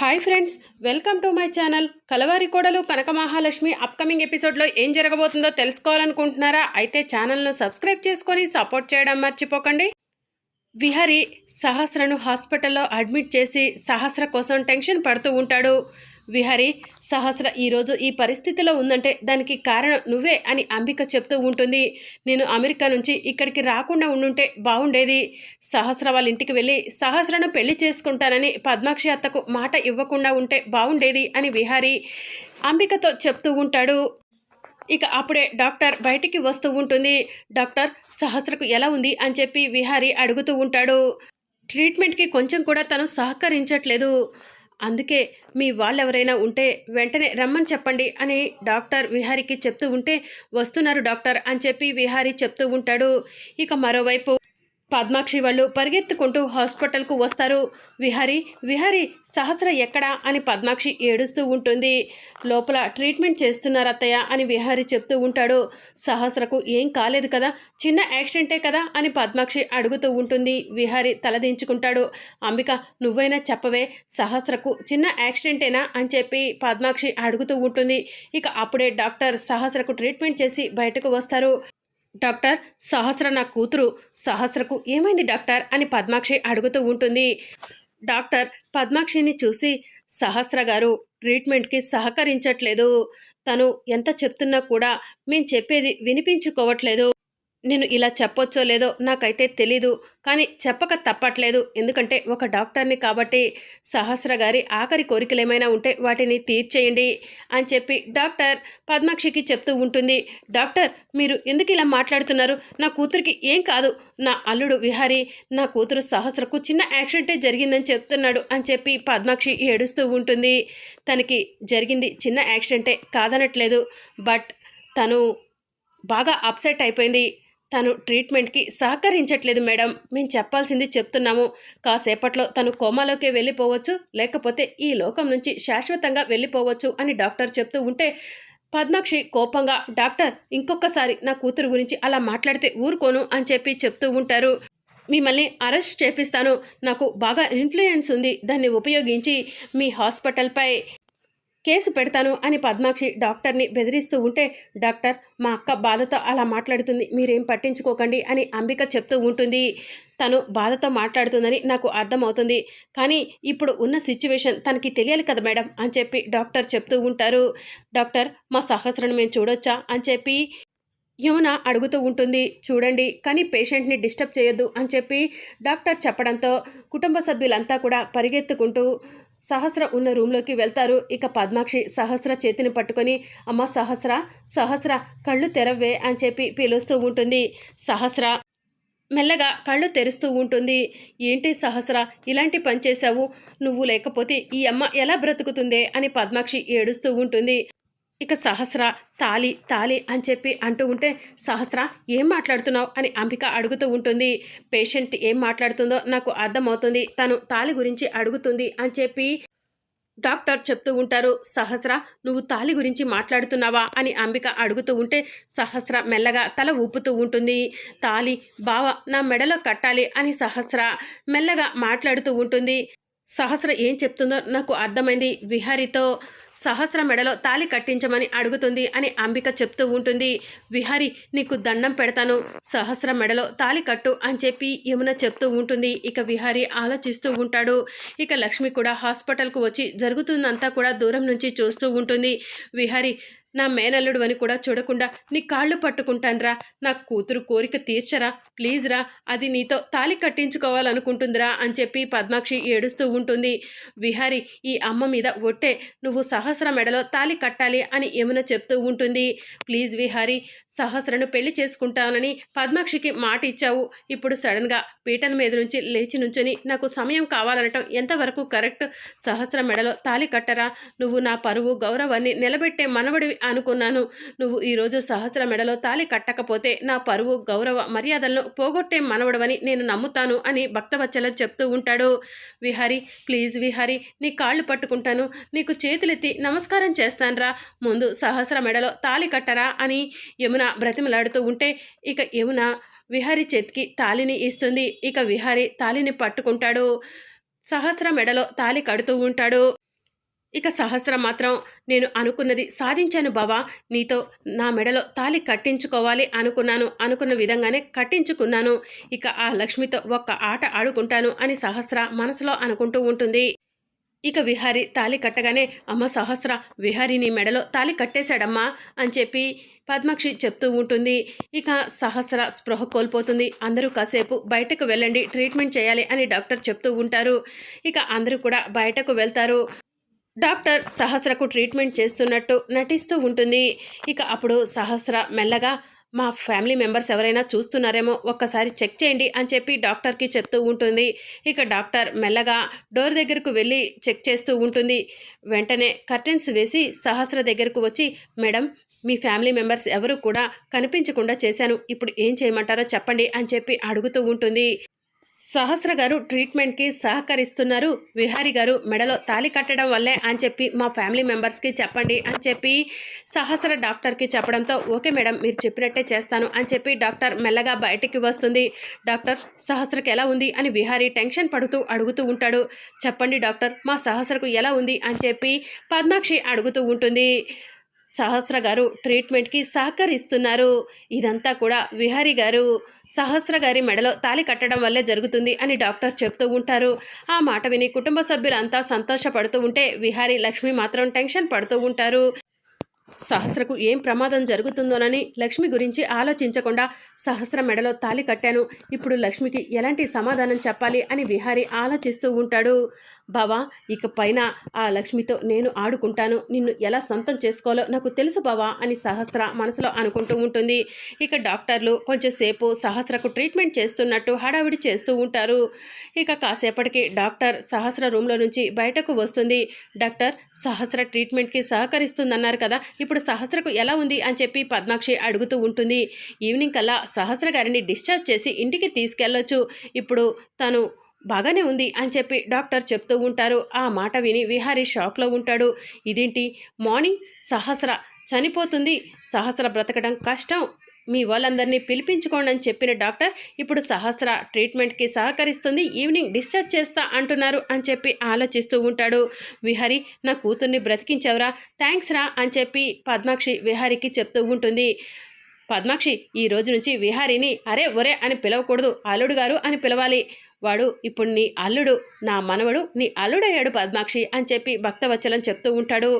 Hi friends welcome to my channel. కలవారి కోడలు కనక Mahalakshmi upcoming ఎపిసోడ్లో ఏం జరగబోతుందో తెలుసుకోవాలనుకుంటున్నారా? అయితే ఛానల్ను సబ్స్క్రైబ్ చేసుకొని సపోర్ట్ చేయడం మర్చిపోకండి. విహారి సహస్రను హాస్పిటల్లో అడ్మిట్ చేసి సహస్ర కోసం టెన్షన్ పడుతూ ఉంటాడు. విహారి సహస్ర ఈరోజు ఈ పరిస్థితిలో ఉందంటే దానికి కారణం నువ్వే అని అంబిక చెప్తూ ఉంటుంది. నేను అమెరికా నుంచి ఇక్కడికి రాకుండా ఉండుంటే బాగుండేది సహస్ర వాళ్ళ ఇంటికి వెళ్ళి సహస్రను పెళ్ళి చేసుకుంటానని పద్మాక్షి అత్తకు మాట ఇవ్వకుండా ఉంటే బాగుండేది అని విహారి అంబికతో చెప్తూ ఉంటాడు. ఇక అప్పుడే డాక్టర్ బయటికి వస్తూ ఉంటుంది. డాక్టర్ సహస్రకు ఎలా ఉంది? అని చెప్పి విహారి అడుగుతూ ఉంటాడు. ట్రీట్మెంట్కి కొంచెం కూడా తను సహకరించట్లేదు. అందుకే మీ వాళ్ళెవరైనా ఉంటే వెంటనే రమ్మని చెప్పండి అని డాక్టర్ విహారికి చెప్తూ ఉంటే వస్తున్నారు డాక్టర్ అని చెప్పి విహారీ చెప్తూ ఉంటాడు. ఇక మరోవైపు పద్మాక్షి వాళ్ళు పరిగెత్తుకుంటూ హాస్పిటల్కు వస్తారు. విహారి విహారి సహస్ర ఎక్కడా అని పద్మాక్షి ఏడుస్తూ ఉంటుంది. లోపల ట్రీట్మెంట్ చేస్తున్నారు అత్తయ్య అని విహారి చెప్తూ ఉంటాడు. సహస్రకు ఏం కాలేదు కదా చిన్న యాక్సిడెంటే కదా అని పద్మాక్షి అడుగుతూ ఉంటుంది. విహారి తలదించుకుంటాడు అంబిక నువ్వైనా చెప్పవే సహస్రకు చిన్న యాక్సిడెంటేనా అని చెప్పి పద్మాక్షి అడుగుతూ ఉంటుంది. ఇక అప్పుడే డాక్టర్ సహస్రకు ట్రీట్మెంట్ చేసి బయటకు వస్తారు. డాక్టర్ సహస్ర నా కూతురు సహస్రకు ఏమైంది డాక్టర్? అని పద్మాక్షి అడుగుతూ ఉంటుంది. డాక్టర్ పద్మాక్షిని చూసి సహస్ర గారు ట్రీట్మెంట్కి సహకరించట్లేదు. తను ఎంత చెప్తున్నా కూడా మేము చెప్పేది వినిపించుకోవట్లేదు. నేను ఇలా చెప్పొచ్చో లేదో నాకైతే తెలీదు కానీ చెప్పక తప్పట్లేదు. ఎందుకంటే ఒక డాక్టర్ని కాబట్టి సహస్ర గారి ఆఖరి కోరికలు ఏమైనా ఉంటే వాటిని తీర్చేయండి అని చెప్పి డాక్టర్ పద్మాక్షికి చెప్తూ ఉంటుంది. డాక్టర్ మీరు ఎందుకు ఇలా మాట్లాడుతున్నారు? నా కూతురికి ఏం కాదు. నా అల్లుడు విహారి నా కూతురు సహస్రకు చిన్న యాక్సిడెంటే జరిగిందని చెప్తున్నాడు అని చెప్పి పద్మాక్షి ఏడుస్తూ ఉంటుంది. తనకి జరిగింది చిన్న యాక్సిడెంటే కాదనట్లేదు. బట్ తను బాగా అప్సెట్ అయిపోయింది. తను ట్రీట్మెంట్కి సహకరించట్లేదు మేడం. మేము చెప్పాల్సింది చెప్తున్నాము. కాసేపట్లో తను కోమాలోకి వెళ్ళిపోవచ్చు. లేకపోతే ఈ లోకం నుంచి శాశ్వతంగా వెళ్ళిపోవచ్చు అని డాక్టర్ చెప్తూ ఉంటే పద్మాక్షి కోపంగా డాక్టర్ ఇంకొకసారి నా కూతురు గురించి అలా మాట్లాడితే ఊరుకోను అని చెప్పి చెప్తూ ఉంటారు. మిమ్మల్ని అరెస్ట్ చేపిస్తాను. నాకు బాగా ఇన్ఫ్లుయెన్స్ ఉంది. దాన్ని ఉపయోగించి మీ హాస్పిటల్పై కేసు పెడతాను అని పద్మాక్షి డాక్టర్ని బెదిరిస్తూ ఉంటే డాక్టర్ మా అక్క బాధతో అలా మాట్లాడుతుంది మీరేం పట్టించుకోకండి అని అంబిక చెప్తూ ఉంటుంది. తను బాధతో మాట్లాడుతుందని నాకు అర్థమవుతుంది. కానీ ఇప్పుడు ఉన్న సిచ్యువేషన్ తనకి తెలియాలి కదా మేడం అని చెప్పి డాక్టర్ చెప్తూ ఉంటారు. డాక్టర్ మా సహస్రను మేము చూడొచ్చా అని చెప్పి యమున అడుగుతూ ఉంటుంది చూడండి కానీ పేషెంట్ని డిస్టర్బ్ చేయొద్దు అని చెప్పి డాక్టర్ చెప్పడంతో కుటుంబ సభ్యులంతా కూడా పరిగెత్తుకుంటూ సహస్ర ఉన్న రూమ్లోకి వెళ్తారు. ఇక పద్మాక్షి సహస్ర చేతిని పట్టుకొని అమ్మ సహస్ర సహస్ర కళ్ళు తెరవ్వే అని చెప్పి పిలుస్తూ ఉంటుంది. సహస్ర మెల్లగా కళ్ళు తెరుస్తూ ఉంటుంది. ఏంటి సహస్ర ఇలాంటి పని చేశావు? నువ్వు లేకపోతే ఈ అమ్మ ఎలా బ్రతుకుతుందే? అని పద్మాక్షి ఏడుస్తూ ఉంటుంది. ఇక సహస్ర తాలి తాలి అని చెప్పి అంటూ ఉంటే సహస్ర ఏం మాట్లాడుతున్నావు? అని అంబిక అడుగుతూ ఉంటుంది. పేషెంట్ ఏం మాట్లాడుతుందో నాకు అర్థమవుతుంది. తను తాలి గురించి అడుగుతుంది అని చెప్పి డాక్టర్ చెప్తూ ఉంటారు. సహస్ర నువ్వు తాలి గురించి మాట్లాడుతున్నావా? అని అంబిక అడుగుతూ ఉంటే సహస్ర మెల్లగా తల ఊపుతూ ఉంటుంది. తాలి బావ నా మెడలో కట్టాలి అని సహస్ర మెల్లగా మాట్లాడుతూ ఉంటుంది. సహస్ర ఏం చెప్తుందో నాకు అర్థమైంది. విహారితో సహస్ర మెడలో తాలి కట్టించమని అడుగుతుంది అని అంబిక చెప్తూ ఉంటుంది. విహారి నీకు దండం పెడతాను. సహస్ర మెడలో తాలి కట్టు అని చెప్పి యమున చెప్తూ ఉంటుంది. ఇక విహారి ఆలోచిస్తూ ఉంటాడు. ఇక లక్ష్మి కూడా హాస్పిటల్కు వచ్చి జరుగుతుందంతా కూడా దూరం నుంచి చూస్తూ ఉంటుంది. విహారి నా మేనల్లుడు అని కూడా చూడకుండా నీ కాళ్ళు పట్టుకుంటాన్రా. నా కూతురు కోరిక తీర్చరా. ప్లీజ్ రా అది నీతో తాలి కట్టించుకోవాలనుకుంటుందిరా అని చెప్పి పద్మాక్షి ఏడుస్తూ ఉంటుంది. విహారి ఈ అమ్మ మీద ఒట్టే నువ్వు సహస్ర మెడలో తాలి కట్టాలి అని యమున చెప్తూ ఉంటుంది. ప్లీజ్ విహారి సహస్రను పెళ్ళి చేసుకుంటానని పద్మాక్షికి మాట ఇచ్చావు. ఇప్పుడు సడన్గా పీటల మీద నుంచి లేచి నుంచొని నాకు సమయం కావాలనటం ఎంతవరకు కరెక్ట్? సహస్ర మెడలో తాలి కట్టరా. నువ్వు నా పరువు గౌరవాన్ని నిలబెట్టే మనవడివి అనుకున్నాను. నువ్వు ఈరోజు సహస్ర మెడలో తాలి కట్టకపోతే నా పరువు గౌరవ మర్యాదలను పోగొట్టే మనవడవని నేను నమ్ముతాను అని భక్తవచ్చల చెప్తూ ఉంటాడు. విహారి ప్లీజ్ విహారి నీ కాళ్ళు పట్టుకుంటాను. నీకు చేతులెత్తి నమస్కారం చేస్తానరా. ముందు సహస్ర మెడలో తాలి కట్టరా అని యమున బ్రతిమలాడుతూ ఉంటే ఇక యమున విహారి చేతికి తాలిని ఇస్తుంది. ఇక విహారి తాలిని పట్టుకుంటాడు. సహస్ర మెడలో తాలి కడుతూ ఉంటాడు. ఇక సహస్రం మాత్రం నేను అనుకున్నది సాధించాను బావా. నీతో నా మెడలో తాలి కట్టించుకోవాలి అనుకున్నాను. అనుకున్న విధంగానే కట్టించుకున్నాను. ఇక ఆ లక్ష్మితో ఒక్క ఆట ఆడుకుంటాను అని సహస్ర మనసులో అనుకుంటూ ఉంటుంది. ఇక విహారి తాలి కట్టగానే అమ్మ సహస్ర విహారి నీ మెడలో తాలి కట్టేశాడమ్మా అని చెప్పి పద్మాక్షి చెప్తూ ఉంటుంది. ఇక సహస్ర స్పృహ కోల్పోతుంది. అందరూ కాసేపు బయటకు వెళ్ళండి ట్రీట్మెంట్ చేయాలి అని డాక్టర్ చెప్తూ ఉంటారు. ఇక అందరూ కూడా బయటకు వెళ్తారు. డాక్టర్ సహస్రకు ట్రీట్మెంట్ చేస్తున్నట్టు నటిస్తూ ఉంటుంది. ఇక అప్పుడు సహస్ర మెల్లగా మా ఫ్యామిలీ మెంబర్స్ ఎవరైనా చూస్తున్నారేమో ఒక్కసారి చెక్ చేయండి అని చెప్పి డాక్టర్కి చెప్తూ ఉంటుంది. ఇక డాక్టర్ మెల్లగా డోర్ దగ్గరకు వెళ్ళి చెక్ చేస్తూ ఉంటుంది. వెంటనే కర్టెన్స్ వేసి సహస్ర దగ్గరకు వచ్చి మేడం మీ ఫ్యామిలీ మెంబర్స్ ఎవరు కూడా కనిపించకుండా చేశాను. ఇప్పుడు ఏం చేయమంటారో చెప్పండి అని చెప్పి అడుగుతూ ఉంటుంది. సహస్ర గారు ట్రీట్మెంట్కి సహకరిస్తున్నారు. విహారి గారు మెడలో తాలి కట్టడం వల్లే అని చెప్పి మా ఫ్యామిలీ మెంబర్స్కి చెప్పండి అని చెప్పి సహస్ర డాక్టర్కి చెప్పడంతో ఓకే మేడం మీరు చెప్పినట్టే చేస్తాను అని చెప్పి డాక్టర్ మెల్లగా బయటికి వస్తుంది. డాక్టర్ సహస్రకు ఎలా ఉంది? అని విహారి టెన్షన్ పడుతూ అడుగుతూ ఉంటాడు. చెప్పండి డాక్టర్ మా సహస్రకు ఎలా ఉంది? అని చెప్పి పద్మాక్షి అడుగుతూ ఉంటుంది. సహస్ర గారు ట్రీట్మెంట్కి సహకరిస్తున్నారు. ఇదంతా కూడా విహారీ గారు సహస్ర గారి మెడలో తాలి కట్టడం వల్లే జరుగుతుంది అని డాక్టర్ చెప్తూ ఉంటారు. ఆ మాట విని కుటుంబ సభ్యులంతా సంతోషపడుతూ ఉంటే విహారీ లక్ష్మి మాత్రం టెన్షన్ పడుతూ ఉంటారు. సహస్రకు ఏం ప్రమాదం జరుగుతుందోనని లక్ష్మి గురించి ఆలోచించకుండా సహస్ర మెడలో తాలి కట్టాను. ఇప్పుడు లక్ష్మికి ఎలాంటి సమాధానం చెప్పాలి అని విహారి ఆలోచిస్తూ ఉంటాడు. బావా ఇక పైన ఆ లక్ష్మితో నేను ఆడుకుంటాను. నిన్ను ఎలా సొంతం చేసుకోవాలో నాకు తెలుసు బావా అని సహస్ర మనసులో అనుకుంటూ ఉంటుంది. ఇక డాక్టర్లు కొంచెంసేపు సహస్రకు ట్రీట్మెంట్ చేస్తున్నట్టు హడావిడి చేస్తూ ఉంటారు. ఇక కాసేపటికి డాక్టర్ సహస్ర రూమ్లో నుంచి బయటకు వస్తుంది. డాక్టర్ సహస్ర ట్రీట్మెంట్కి సహకరిస్తుందన్నారు కదా ఇప్పుడు సహస్రకు ఎలా ఉంది అని చెప్పి పద్మాక్షి అడుగుతూ ఉంటుంది. ఈవినింగ్ కల్లా సహస్ర గారిని డిశ్చార్జ్ చేసి ఇంటికి తీసుకెళ్ళొచ్చు. ఇప్పుడు తను బాగానే ఉంది అని చెప్పి డాక్టర్ చెప్తూ ఉంటారు. ఆ మాట విని విహారీ షాక్లో ఉంటాడు. ఇదేంటి? మార్నింగ్ సహస్ర చనిపోతుంది. సహస్ర బ్రతకడం కష్టం. మీ వాళ్ళందరినీ పిలిపించుకోండి అని చెప్పిన డాక్టర్ ఇప్పుడు సహస్ర ట్రీట్మెంట్కి సహకరిస్తుంది. ఈవినింగ్ డిశ్చార్జ్ చేస్తా అంటున్నారు అని చెప్పి ఆలోచిస్తూ ఉంటాడు. విహారి నా కూతుర్ని బ్రతికించవరా. థ్యాంక్స్ రా అని చెప్పి పద్మాక్షి విహారికి చెప్తూ ఉంటుంది. పద్మాక్షి ఈ రోజు నుంచి విహారిని అరే ఒరే అని పిలవకూడదు. అల్లుడు గారు అని పిలవాలి. వాడు ఇప్పుడు నీ అల్లుడు నా మనవడు నీ అల్లుడయ్యాడు పద్మాక్షి అని చెప్పి భక్తవచ్చలం చెప్తూ ఉంటాడు.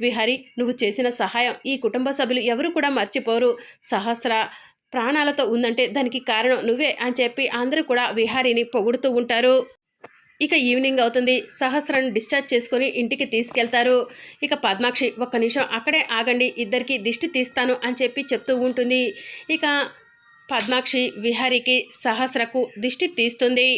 విహరి నువ్వు చేసిన సహాయం ఈ కుటుంబ సభ్యులు ఎవరు కూడా మర్చిపోరు. సహస్ర ప్రాణాలతో ఉందంటే దానికి కారణం నువ్వే అని చెప్పి అందరూ కూడా విహారిని పొగుడుతూ ఉంటారు. ఇక ఈవినింగ్ అవుతుంది. సహస్రను డిశ్చార్జ్ చేసుకొని ఇంటికి తీసుకెళ్తారు. ఇక పద్మాక్షి ఒక్క నిమిషం అక్కడే ఆగండి. ఇద్దరికి దిష్టి తీస్తాను అని చెప్పి చెప్తూ ఉంటుంది. ఇక పద్మాక్షి విహారికి సహస్రకు దిష్టి తీస్తుంది.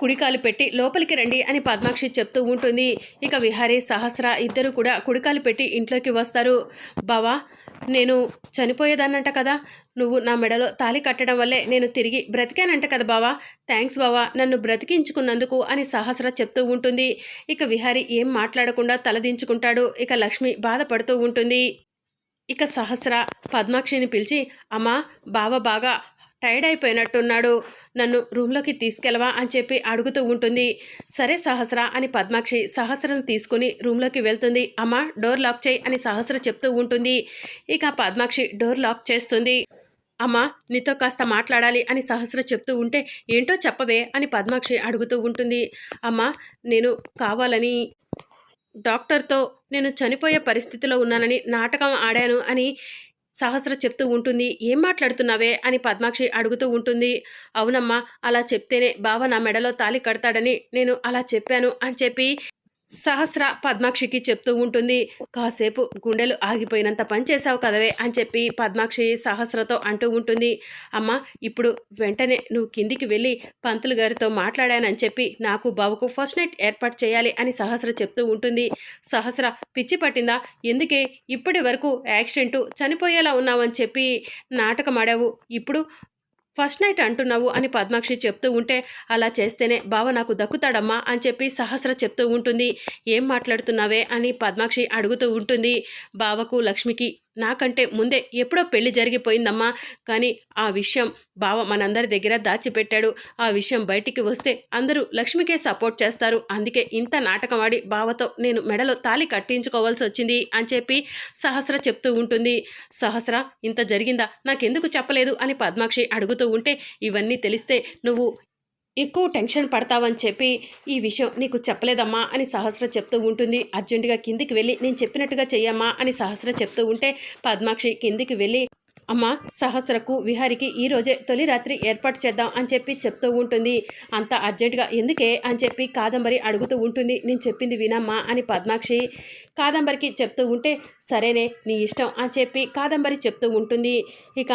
కుడికాలు పెట్టి లోపలికి రండి అని పద్మాక్షి చెప్తూ ఉంటుంది. ఇక విహారి సహస్ర ఇద్దరు కూడా కుడికాలు పెట్టి ఇంట్లోకి వస్తారు. బావా నేను చనిపోయేదాన్నంట కదా. నువ్వు నా మెడలో తాలి కట్టడం వల్లే నేను తిరిగి బ్రతికానంట కదా బావా. థ్యాంక్స్ బావా నన్ను బ్రతికించుకున్నందుకు అని సహస్ర చెప్తూ ఉంటుంది. ఇక విహారి ఏం మాట్లాడకుండా తలదించుకుంటాడు. ఇక లక్ష్మి బాధపడుతూ ఉంటుంది. ఇక సహస్ర పద్మాక్షిని పిలిచి అమ్మా బావ బాగా టైర్డ్ అయిపోయినట్టున్నాడు. నన్ను రూమ్లోకి తీసుకెళ్ళవా? అని చెప్పి అడుగుతూ ఉంటుంది. సరే సహస్ర అని పద్మాక్షి సహస్రను తీసుకుని రూమ్లోకి వెళ్తుంది. అమ్మ డోర్ లాక్ చేయి అని సహస్ర చెప్తూ ఉంటుంది. ఇక పద్మాక్షి డోర్ లాక్ చేస్తుంది. అమ్మ నీతో కాస్త మాట్లాడాలి అని సహస్ర చెప్తూ ఉంటే ఏంటో చెప్పవే అని పద్మాక్షి అడుగుతూ ఉంటుంది. అమ్మ నేను కావాలని డాక్టర్తో నేను చనిపోయే పరిస్థితిలో ఉన్నానని నాటకం ఆడాను అని సహస్ర చెప్తూ ఉంటుంది. ఏం మాట్లాడుతున్నావే? అని పద్మాక్షి అడుగుతూ ఉంటుంది. అవునమ్మా అలా చెప్తేనే బావ నా మెడలో తాలి కడతాడని నేను అలా చెప్పాను అని చెప్పి సహస్ర పద్మాక్షికి చెప్తూ ఉంటుంది కాసేపు గుండెలు ఆగిపోయినంత పని చేసావు కదవే అని చెప్పి పద్మాక్షి సహస్రతో అంటూ ఉంటుంది. అమ్మ ఇప్పుడు వెంటనే నువ్వు కిందికి వెళ్ళి పంతులు గారితో మాట్లాడానని చెప్పి నాకు బావకు ఫస్ట్ నైట్ ఏర్పాటు చేయాలి అని సహస్ర చెప్తూ ఉంటుంది. సహస్ర పిచ్చి పట్టిందా? ఎందుకే? ఇప్పటి వరకు యాక్సిడెంటు చనిపోయేలా ఉన్నావని చెప్పి నాటకం ఆడావు ఇప్పుడు ఫస్ట్ నైట్ అంటున్నావు అని పద్మాక్షి చెప్తూ ఉంటే అలా చేస్తేనే బావ నాకు దక్కుతాడమ్మా అని చెప్పి సహస్ర చెప్తూ ఉంటుంది. ఏం మాట్లాడుతున్నావే? అని పద్మాక్షి అడుగుతూ ఉంటుంది. బావకు లక్ష్మికి నాకంటే ముందే ఎప్పుడో పెళ్ళి జరిగిపోయిందమ్మా. కానీ ఆ విషయం బావ మనందరి దగ్గర దాచిపెట్టాడు. ఆ విషయం బయటికి వస్తే అందరూ లక్ష్మికే సపోర్ట్ చేస్తారు. అందుకే ఇంత నాటకం ఆడి బావతో నేను మెడలో తాలి కట్టించుకోవాల్సి వచ్చింది అని చెప్పి సహస్ర చెప్తూ ఉంటుంది. సహస్ర ఇంత జరిగిందా? నాకెందుకు చెప్పలేదు అని పద్మాక్షి అడుగుతూ ఉంటే ఇవన్నీ తెలిస్తే నువ్వు ఎక్కువ టెన్షన్ పడతావని చెప్పి ఈ విషయం నీకు చెప్పలేదమ్మా అని సహస్ర చెప్తూ ఉంటుంది. అర్జెంటుగా కిందికి వెళ్ళి నేను చెప్పినట్టుగా చెయ్యమ్మా అని సహస్ర చెప్తూ ఉంటే పద్మాక్షి కిందికి వెళ్ళి అమ్మ సహస్రకు విహారికి ఈరోజే తొలి రాత్రి ఏర్పాటు చేద్దాం అని చెప్పి చెప్తూ ఉంటుంది. అంత అర్జెంటుగా ఎందుకే అని చెప్పి కాదంబరి అడుగుతూ ఉంటుంది. నేను చెప్పింది వినమ్మా అని పద్మాక్షి కాదంబరికి చెప్తూ ఉంటే సరేనే నీ ఇష్టం అని చెప్పి కాదంబరి చెప్తూ ఉంటుంది. ఇక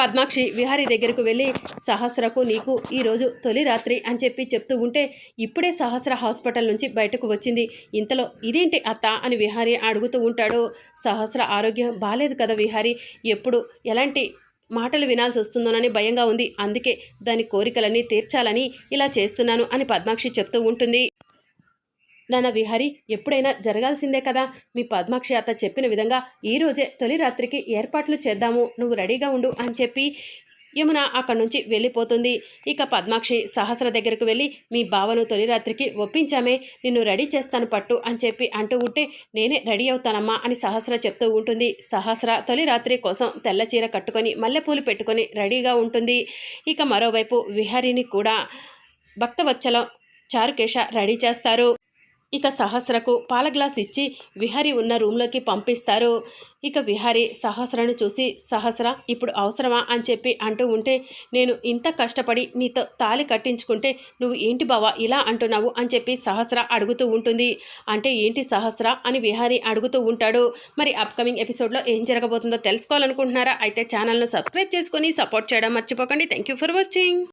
పద్మాక్షి విహారీ దగ్గరకు వెళ్ళి సహస్రకు నీకు ఈరోజు తొలి రాత్రి అని చెప్పి చెప్తూ ఉంటే ఇప్పుడే సహస్ర హాస్పిటల్ నుంచి బయటకు వచ్చింది. ఇంతలో ఇదేంటి అత్త అని విహారీ అడుగుతూ ఉంటాడు. సహస్ర ఆరోగ్యం బాలేదు కదా విహారీ ఎప్పుడు ఎలాంటి మాటలు వినాల్సి వస్తుందోనని భయంగా ఉంది. అందుకే దాని కోరికలన్నీ తీర్చాలని ఇలా చేస్తున్నాను అని పద్మాక్షి చెప్తూ ఉంటుంది. నాన్న విహారి ఎప్పుడైనా జరగాల్సిందే కదా? మీ పద్మాక్షి అత్త చెప్పిన విధంగా ఈరోజే తొలి రాత్రికి ఏర్పాట్లు చేద్దాము నువ్వు రెడీగా ఉండు అని చెప్పి యమున అక్కడి నుంచి వెళ్ళిపోతుంది. ఇక పద్మాక్షి సహస్ర దగ్గరకు వెళ్ళి మీ బావను తొలి రాత్రికి ఒప్పించామే నిన్ను రెడీ చేస్తాను పట్టు అని చెప్పి అంటూ ఉంటే నేనే రెడీ అవుతానమ్మా అని సహస్ర చెప్తూ ఉంటుంది. సహస్ర తొలి రాత్రి కోసం తెల్ల చీర కట్టుకొని మల్లెపూలు పెట్టుకొని రెడీగా ఉంటుంది. ఇక మరోవైపు విహారిని కూడా భక్తవత్సలం చారుకేశ రెడీ చేస్తారు. ఇక సహస్రకు పాల గ్లాస్ ఇచ్చి విహారి ఉన్న రూమ్లోకి పంపిస్తారు. ఇక విహారి సహస్రను చూసి సహస్ర ఇప్పుడు అవసరమా? అని చెప్పి అంటూ ఉంటే నేను ఇంత కష్టపడి నీతో తాలి కట్టించుకుంటే నువ్వు ఏంటి బావా ఇలా అంటున్నావు? అని చెప్పి సహస్ర అడుగుతూ ఉంటుంది. అంటే ఏంటి సహస్ర? అని విహారి అడుగుతూ ఉంటాడు. మరి అప్కమింగ్ ఎపిసోడ్లో ఏం జరగబోతుందో తెలుసుకోవాలనుకుంటున్నారా? అయితే ఛానల్ను సబ్స్క్రైబ్ చేసుకొని సపోర్ట్ చేయడం మర్చిపోకండి. Thank you for watching